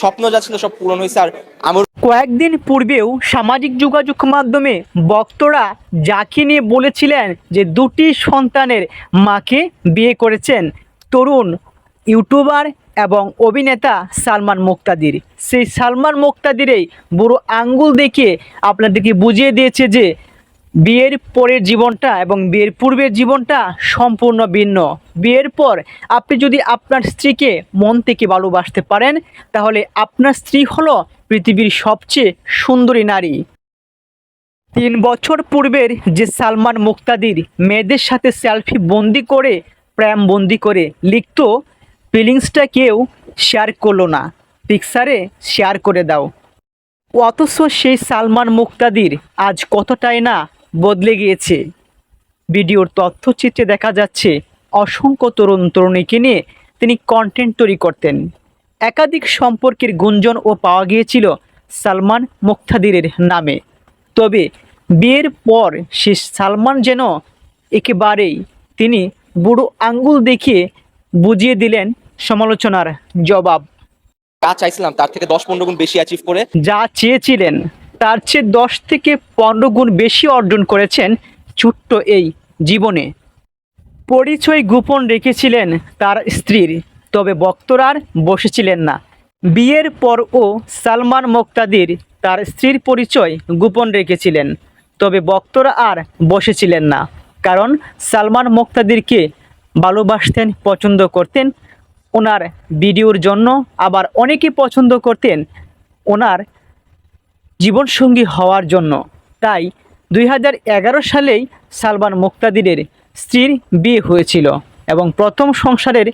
স্বপ্ন যা ছিল সব পূরণ হয়েছে। আর আমার কয়েকদিন পূর্বেও সামাজিক যোগাযোগ মাধ্যমে বক্তরা যাকে নিয়ে বলেছিলেন যে দুটি সন্তানের মাকে বিয়ে করেছেন, তরুণ ইউটিউবার এবং অভিনেতা সালমান মুক্তাদির। সেই সালমান মুক্তাদিরেই বুড়ো আঙ্গুল দেখে আপনাদেরকে বুঝিয়ে দিয়েছে যে বিয়ের পরের জীবনটা এবং বিয়ের পূর্বের জীবনটা সম্পূর্ণ ভিন্ন। বিয়ের পর আপনি যদি আপনার স্ত্রীকে মন থেকে ভালোবাসতে পারেন, তাহলে আপনার স্ত্রী হলো পৃথিবীর সবচেয়ে সুন্দরী নারী। তিন বছর পূর্বের যে সালমান মুক্তাদির মেয়েদের সাথে সেলফি বন্দি করে, প্রেম বন্দি করে লিখত, ফিলিংসটা কেউ শেয়ার করল না, পিকচারে শেয়ার করে দাও। অথচ সেই সালমান মুক্তাদির আজ কতটাই না বদলে গিয়েছে। ভিডিওর তথ্যচিত্রে দেখা যাচ্ছে অসংখ্য তরুণ তরুণীকে নিয়ে তিনি কন্টেন্ট তৈরি করতেন। একাধিক সম্পর্কের গুঞ্জনও পাওয়া গিয়েছিল সালমান মুক্তাদিরের নামে। তবে বিয়ের পর সে সালমান যেন একেবারেই তিনি বুড়ো আঙ্গুল দেখিয়ে বুঝিয়ে দিলেন সমালোচনার জবাব। যা চাইছিলাম তার থেকে দশ পনেরো গুণ বেশি অ্যাচিভ করে যা চেয়েছিলেন। তার চেয়ে দশ থেকে পনেরো গুণ বেশি অর্জন করেছেন ছোট্ট এই জীবনে। পরিচয় গোপন রেখেছিলেন তার স্ত্রীর, তবে বক্তরার বসেছিলেন না। বিয়ের পরও সালমান মোক্তাদির তার স্ত্রীর পরিচয় গোপন রেখেছিলেন, তবে বক্তরা আর বসেছিলেন না। কারণ সালমান মোক্তাদিরকে ভালোবাসতেন, পছন্দ করতেন, ওনার ভিডিওর জন্য আবার অনেকে পছন্দ করতেন, ওনার জীবনসঙ্গী হওয়ার জন্য। তাই দুই হাজার এগারো সালেই সালমান মুক্তাদিরের স্ত্রীর বিয়ে হয়েছিল এবং প্রথম সংসারের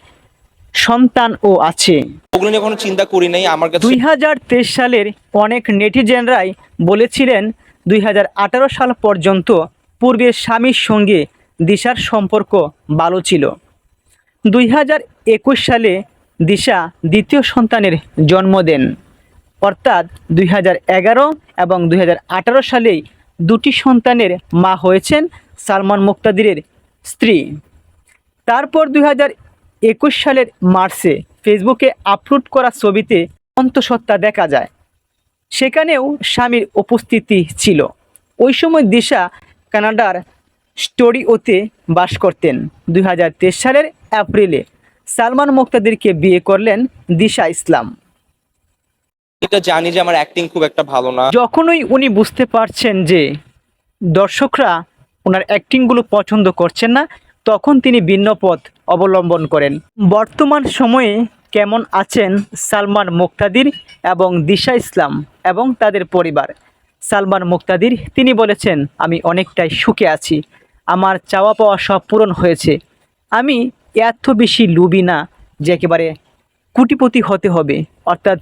সন্তানও আছে। ওগুলো নিয়ে কোনো চিন্তা করি নাই আমার কাছে দুই হাজার তেইশ সালের অনেক নেটিজেনরাই বলেছিলেন দুই হাজার আঠারো সাল পর্যন্ত পূর্বের স্বামীর সঙ্গে দিশার সম্পর্ক ভালো ছিল। দুই হাজার একুশ সালে দিশা দ্বিতীয় সন্তানের জন্ম দেন। অর্থাৎ দুই হাজার এগারো এবং দুই হাজার আঠারো সালেই দুটি সন্তানের মা হয়েছেন সালমান মুক্তাদিরের স্ত্রী। তারপর দুই সালের মার্চে ফেসবুকে আপলোড করা ছবিতে অন্তঃসত্ত্বা দেখা যায়। সেখানেও স্বামীর উপস্থিতি ছিল। ওই সময় দিশা কানাডার স্টোরিওতে বাস করতেন। দুই হাজার তেইশ সালের এপ্রিলে সালমান মুক্তাদিরকে বিয়ে করলেন দিশা ইসলাম। এটা জানি যে আমার অ্যাক্টিং খুব একটা ভালো না। যখনই উনি বুঝতে পারছেন যে দর্শকরা ওনার অ্যাক্টিংগুলো পছন্দ করছেন না, তখন তিনি ভিন্ন পথ অবলম্বন করেন। বর্তমান সময়ে কেমন আছেন সালমান মুক্তাদির এবং দিশা ইসলাম এবং তাদের পরিবার? সালমান মুক্তাদির, তিনি বলেছেন, আমি অনেকটাই সুখে আছি। আমার চাওয়া পাওয়া সব পূরণ হয়েছে। আমি এত বেশি লুবি না যে একেবারে কুটিপতি হতে হবে। অর্থাৎ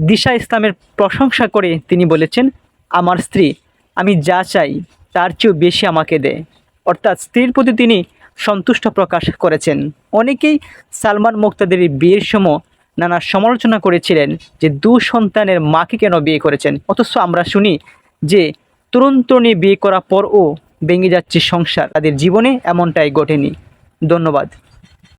দিশা ইসলামের প্রশংসা করে তিনি বলেছেন, আমার স্ত্রী, আমি যা চাই, তার চেয়েও বেশি আমাকে দেয় অর্থাৎ স্ত্রীর প্রতি তিনি সন্তুষ্ট প্রকাশ করেছেন। অনেকেই সালমান মুক্তাদের বিয়ের সময় নানা সমালোচনা করেছিলেন যে, দু সন্তানের মাকে কেন বিয়ে করেছেন? অথচ আমরা শুনি যে তরুণ তরুণী বিয়ে করার পরও ভেঙে যাচ্ছে সংসার। তাদের জীবনে এমনটাই ঘটেনি। ধন্যবাদ।